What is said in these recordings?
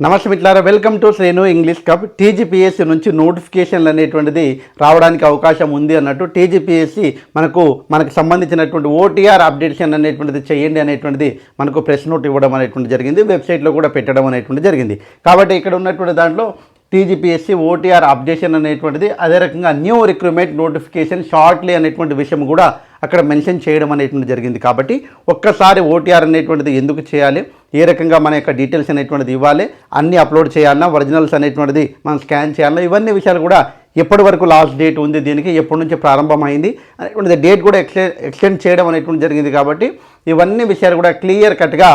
నమస్తే మిట్లారా welcome to Shrenu English cup TGPSC నుంచి నోటిఫికేషన్లు అనేటువంటిది రావడానికి అవకాశం ఉంది అన్నట్టు టీజీపీఎస్సీ మనకు మనకు సంబంధించినటువంటి ఓటీఆర్ అప్డేషన్ అనేటువంటిది చేయండి అనేటువంటిది మనకు ప్రెస్ నోట్ ఇవ్వడం అనేటువంటి జరిగింది. వెబ్సైట్లో కూడా పెట్టడం అనేటువంటి జరిగింది. కాబట్టి ఇక్కడ ఉన్నటువంటి దాంట్లో టీజీపీఎస్సీ ఓటీఆర్ అప్డేషన్ అనేటువంటిది అదే రకంగా న్యూ రిక్రూట్మెంట్ నోటిఫికేషన్ షార్ట్లీ అనేటువంటి విషయం కూడా అక్కడ మెన్షన్ చేయడం అనేటువంటి జరిగింది. కాబట్టి ఒక్కసారి ఓటీఆర్ అనేటువంటిది ఎందుకు చేయాలి? ఏ రకంగా మన యొక్క డీటెయిల్స్ అనేటువంటిది ఇవ్వాలి అన్నీ అప్లోడ్ చేయాలన్నా ఒరిజినల్స్ అనేటువంటిది మనం స్కాన్ చేయాలన్నా ఇవన్నీ విషయాలు కూడా ఎప్పటి వరకు లాస్ట్ డేట్ ఉంది దీనికి ఎప్పటి నుంచి ప్రారంభమైంది అనేటువంటిది డేట్ కూడా ఎక్స్టెండ్ ఎక్స్టెండ్ చేయడం అనేటువంటి జరిగింది కాబట్టి ఇవన్నీ విషయాలు కూడా క్లియర్ కట్గా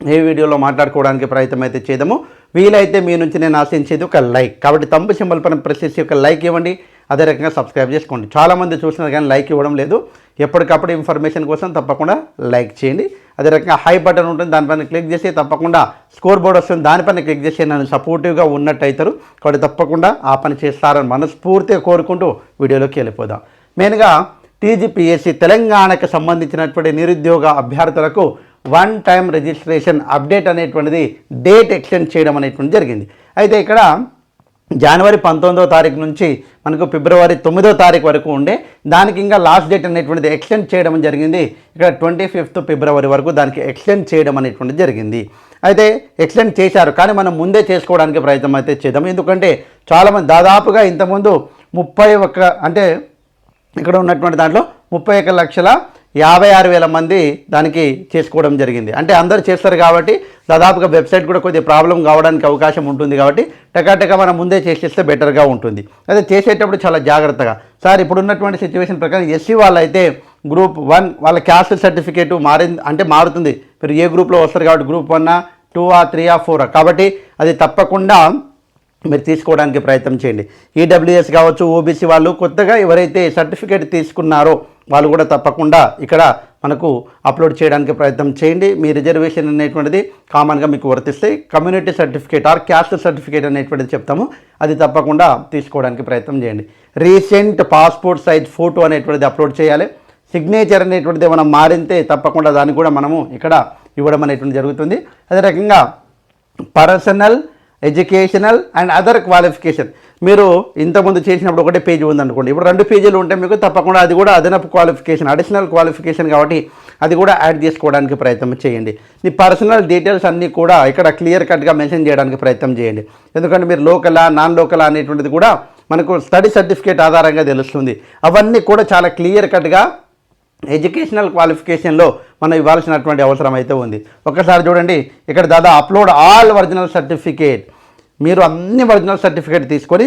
ఏ వీడియోలో మాట్లాడుకోవడానికి ప్రయత్నం అయితే చేద్దాము. వీలైతే మీ నుంచి నేను ఆశించేది ఒక లైక్ కాబట్టి తంబు సింబల్ పైన ప్రెస్ చేసి ఒక లైక్ ఇవ్వండి. అదే రకంగా సబ్స్క్రైబ్ చేసుకోండి. చాలామంది చూసినారు కానీ లైక్ ఇవ్వడం లేదు. ఎప్పటికప్పుడు ఇన్ఫర్మేషన్ కోసం తప్పకుండా లైక్ చేయండి. అదే రకంగా హై బటన్ ఉంటుంది దానిపైన క్లిక్ చేసి తప్పకుండా స్కోర్ బోర్డ్ వస్తుంది దానిపైన క్లిక్ చేసి నన్ను సపోర్టివ్గా ఉన్నట్టు అవుతారు కాబట్టి తప్పకుండా ఆ పని చేస్తారని మనస్ఫూర్తిగా కోరుకుంటూ వీడియోలోకి వెళ్ళిపోదాం. మెయిన్గా టీజీపీఎస్సీ తెలంగాణకు సంబంధించినటువంటి నిరుద్యోగ అభ్యర్థులకు వన్ టైం రిజిస్ట్రేషన్ అప్డేట్ అనేటువంటిది డేట్ ఎక్స్టెండ్ చేయడం అనేటువంటి జరిగింది. అయితే ఇక్కడ జనవరి పంతొమ్మిదో తారీఖు నుంచి మనకు ఫిబ్రవరి తొమ్మిదో తారీఖు వరకు ఉండే. దానికి ఇంకా లాస్ట్ డేట్ అనేటువంటిది ఎక్స్టెండ్ చేయడం జరిగింది. ఇక్కడ ట్వంటీ ఫిఫ్త్ ఫిబ్రవరి వరకు దానికి ఎక్స్టెండ్ చేయడం అనేటువంటిది జరిగింది. అయితే ఎక్స్టెండ్ చేశారు. కానీ మనం ముందే చేసుకోవడానికి ప్రయత్నం అయితే చేద్దాం. ఎందుకంటే చాలామంది దాదాపుగా ఇంతకుముందు ముప్పై ఒక్క అంటే ఇక్కడ ఉన్నటువంటి దాంట్లో ముప్పై ఒక్క లక్షల యాభై ఆరు వేల మంది దానికి చేసుకోవడం జరిగింది. అంటే అందరు చేస్తారు కాబట్టి దాదాపుగా వెబ్సైట్ కూడా కొద్దిగా ప్రాబ్లం కావడానికి అవకాశం ఉంటుంది కాబట్టి టకాటక మనం ముందే చేసేస్తే బెటర్గా ఉంటుంది. అదే చేసేటప్పుడు చాలా జాగ్రత్తగా. సార్ ఇప్పుడు ఉన్నటువంటి సిచ్యువేషన్ ప్రకారం ఎస్సీ వాళ్ళైతే గ్రూప్ వన్ వాళ్ళ క్యాస్ట్ సర్టిఫికేట్ మారింది అంటే మారుతుంది. మీరు ఏ గ్రూప్లో వస్తారు కాబట్టి గ్రూప్ వన్ టూ ఆ త్రీ ఆ ఫోర్ కాబట్టి అది తప్పకుండా మీరు తీసుకోవడానికి ప్రయత్నం చేయండి. ఈడబ్ల్యూఎస్ కావచ్చు ఓబీసీ వాళ్ళు కొత్తగా ఎవరైతే సర్టిఫికేట్ తీసుకున్నారో వాళ్ళు కూడా తప్పకుండా ఇక్కడ మనకు అప్లోడ్ చేయడానికి ప్రయత్నం చేయండి. మీ రిజర్వేషన్ అనేటువంటిది కామన్గా మీకు వర్తిస్తాయి community certificate or caste certificate అనేటువంటిది చెప్తాము. అది తప్పకుండా తీసుకోవడానికి ప్రయత్నం చేయండి. రీసెంట్ పాస్పోర్ట్ సైజ్ ఫోటో అనేటువంటిది అప్లోడ్ చేయాలి. సిగ్నేచర్ అనేటువంటిది మనం మారితే తప్పకుండా దాన్ని కూడా మనము ఇక్కడ ఇవ్వడం అనేటువంటి జరుగుతుంది. అదే రకంగా personal educational and other qualification. మీరు ఇంతకుముందు చేసినప్పుడు ఒకటే పేజీ ఉందనుకోండి. ఇప్పుడు రెండు పేజీలు ఉంటే మీకు తప్పకుండా అది కూడా అదనపు క్వాలిఫికేషన్ అడిషనల్ క్వాలిఫికేషన్ కాబట్టి అది కూడా యాడ్ చేసుకోవడానికి ప్రయత్నం చేయండి. మీ పర్సనల్ డీటెయిల్స్ అన్నీ కూడా ఇక్కడ క్లియర్ కట్గా మెన్షన్ చేయడానికి ప్రయత్నం చేయండి. ఎందుకంటే మీరు లోకలా నాన్ లోకలా అనేటువంటిది కూడా మనకు స్టడీ సర్టిఫికేట్ ఆధారంగా తెలుస్తుంది. అవన్నీ కూడా చాలా క్లియర్ కట్గా ఎడ్యుకేషనల్ క్వాలిఫికేషన్లో మనం ఇవ్వాల్సినటువంటి అవసరం అయితే ఉంది. ఒకసారి చూడండి. ఇక్కడ దాదా అప్లోడ్ ఆల్ ఒరిజినల్ సర్టిఫికేట్ మీరు అన్ని ఒరిజినల్ సర్టిఫికేట్ తీసుకొని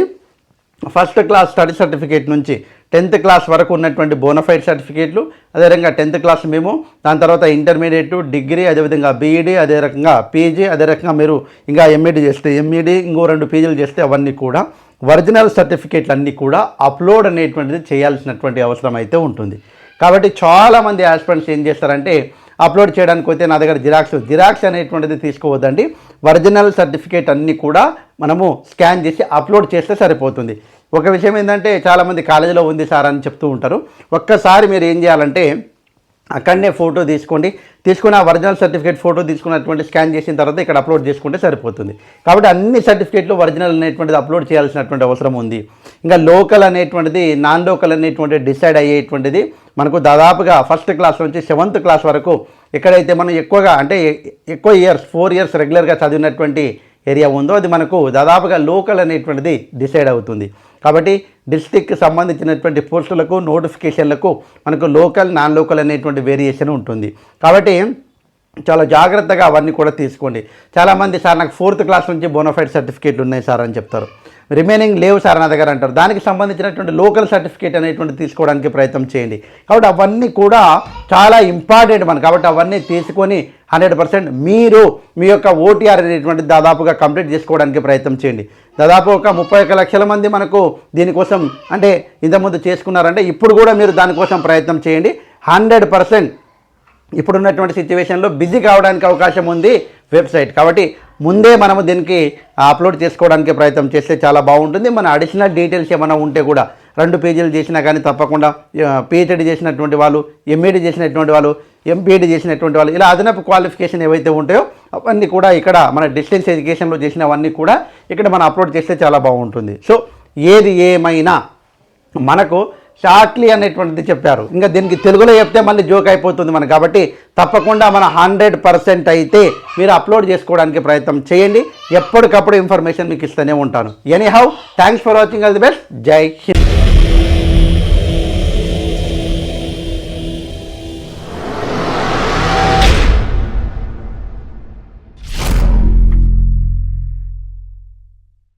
ఫస్ట్ క్లాస్ స్టడీ సర్టిఫికేట్ నుంచి టెన్త్ క్లాస్ వరకు ఉన్నటువంటి బోనఫైడ్ సర్టిఫికేట్లు అదేవిధంగా టెన్త్ క్లాస్ మేము దాని తర్వాత ఇంటర్మీడియట్ డిగ్రీ అదేవిధంగా బీఈడీ అదే రకంగా పీజీ అదే రకంగా మీరు ఇంకా ఎంఈడి చేస్తే ఎంఈడి ఇంకో రెండు పీజీలు చేస్తే అవన్నీ కూడా ఒరిజినల్ సర్టిఫికేట్లు అన్నీ కూడా అప్లోడ్ అనేటువంటిది చేయాల్సినటువంటి అవసరం అయితే ఉంటుంది. కాబట్టి చాలామంది ఆస్పిరెంట్స్ ఏం చేస్తారంటే అప్లోడ్ చేయడానికి అయితే నా దగ్గర జిరాక్స్ జిరాక్స్ అనేటువంటిది తీసుకోవద్దండి. ఒరిజినల్ సర్టిఫికేట్ అన్నీ కూడా మనము స్కాన్ చేసి అప్లోడ్ చేస్తే సరిపోతుంది. ఒక విషయం ఏంటంటే చాలామంది కాలేజీలో ఉంది సార్ అని చెప్తూ ఉంటారు. ఒక్కసారి మీరు ఏం చేయాలంటే అక్కడనే ఫోటో తీసుకోండి. తీసుకున్న ఒరిజినల్ సర్టిఫికేట్ ఫోటో తీసుకున్నటువంటి స్కాన్ చేసిన తర్వాత ఇక్కడ అప్లోడ్ చేసుకుంటే సరిపోతుంది. కాబట్టి అన్ని సర్టిఫికేట్లు ఒరిజినల్ అనేటువంటిది అప్లోడ్ చేయాల్సినటువంటి అవసరం ఉంది. ఇంకా లోకల్ అనేటువంటిది నాన్ లోకల్ అనేటువంటి డిసైడ్ అయ్యేటువంటిది మనకు దాదాపుగా ఫస్ట్ క్లాస్ నుంచి సెవెంత్ క్లాస్ వరకు ఎక్కడైతే మనం ఎక్కువగా అంటే ఎక్కువ ఇయర్స్ ఫోర్ ఇయర్స్ రెగ్యులర్గా చదివినటువంటి ఏరియా ఉందో అది మనకు దాదాపుగా లోకల్ అనేటువంటిది డిసైడ్ అవుతుంది. కాబట్టి డిస్టిక్కి సంబంధించినటువంటి పోస్టులకు నోటిఫికేషన్లకు మనకు లోకల్ నాన్ లోకల్ అనేటువంటి వేరియేషన్ ఉంటుంది. కాబట్టి చాలా జాగ్రత్తగా అవన్నీ కూడా తీసుకోండి. చాలామంది సార్ నాకు ఫోర్త్ క్లాస్ నుంచి బోనఫైడ్ సర్టిఫికేట్లు ఉన్నాయి సార్ అని చెప్తారు. రిమైనింగ్ లేవు సార్ నా దగ్గర అంటారు. దానికి సంబంధించినటువంటి లోకల్ సర్టిఫికేట్ అనేటువంటి తీసుకోవడానికి ప్రయత్నం చేయండి. కాబట్టి అవన్నీ కూడా చాలా ఇంపార్టెంట్ మనకు. కాబట్టి అవన్నీ తీసుకొని హండ్రెడ్ పర్సెంట్ మీరు మీ యొక్క ఓటీఆర్ అనేటువంటి దాదాపుగా కంప్లీట్ చేసుకోవడానికి ప్రయత్నం చేయండి. దాదాపు ఒక ముప్పై ఒక లక్షల మంది మనకు దీనికోసం అంటే ఇంతకుముందు చేసుకున్నారంటే ఇప్పుడు కూడా మీరు దానికోసం ప్రయత్నం చేయండి. హండ్రెడ్ పర్సెంట్ ఇప్పుడున్నటువంటి సిచ్యువేషన్లో బిజీ కావడానికి అవకాశం ఉంది వెబ్సైట్. కాబట్టి ముందే మనము దీనికి అప్లోడ్ చేసుకోవడానికి ప్రయత్నం చేస్తే చాలా బాగుంటుంది. మన అడిషనల్ డీటెయిల్స్ ఏమైనా ఉంటే కూడా రెండు పేజీలు చేసినా కానీ తప్పకుండా పిహెచ్డి చేసినటువంటి వాళ్ళు ఎంఏడి చేసినటువంటి వాళ్ళు ఎంపీఈడి చేసినటువంటి వాళ్ళు ఇలా అదనపు క్వాలిఫికేషన్ ఏవైతే ఉంటాయో అవన్నీ కూడా ఇక్కడ మన డిస్టెన్స్ ఎడ్యుకేషన్లో చేసినవన్నీ కూడా ఇక్కడ మనం అప్లోడ్ చేస్తే చాలా బాగుంటుంది. సో ఏది ఏమైనా మనకు షార్ట్లీ అనేటువంటిది చెప్పారు. ఇంకా దీనికి తెలుగులో చెప్తే మళ్ళీ జోక్ అయిపోతుంది మనకు. కాబట్టి తప్పకుండా మన హండ్రెడ్ పర్సెంట్ అయితే మీరు అప్లోడ్ చేసుకోవడానికి ప్రయత్నం చేయండి. ఎప్పటికప్పుడు ఇన్ఫర్మేషన్ మీకు ఇస్తూనే ఉంటాను. Anyhow thanks for watching all the best Jai Hind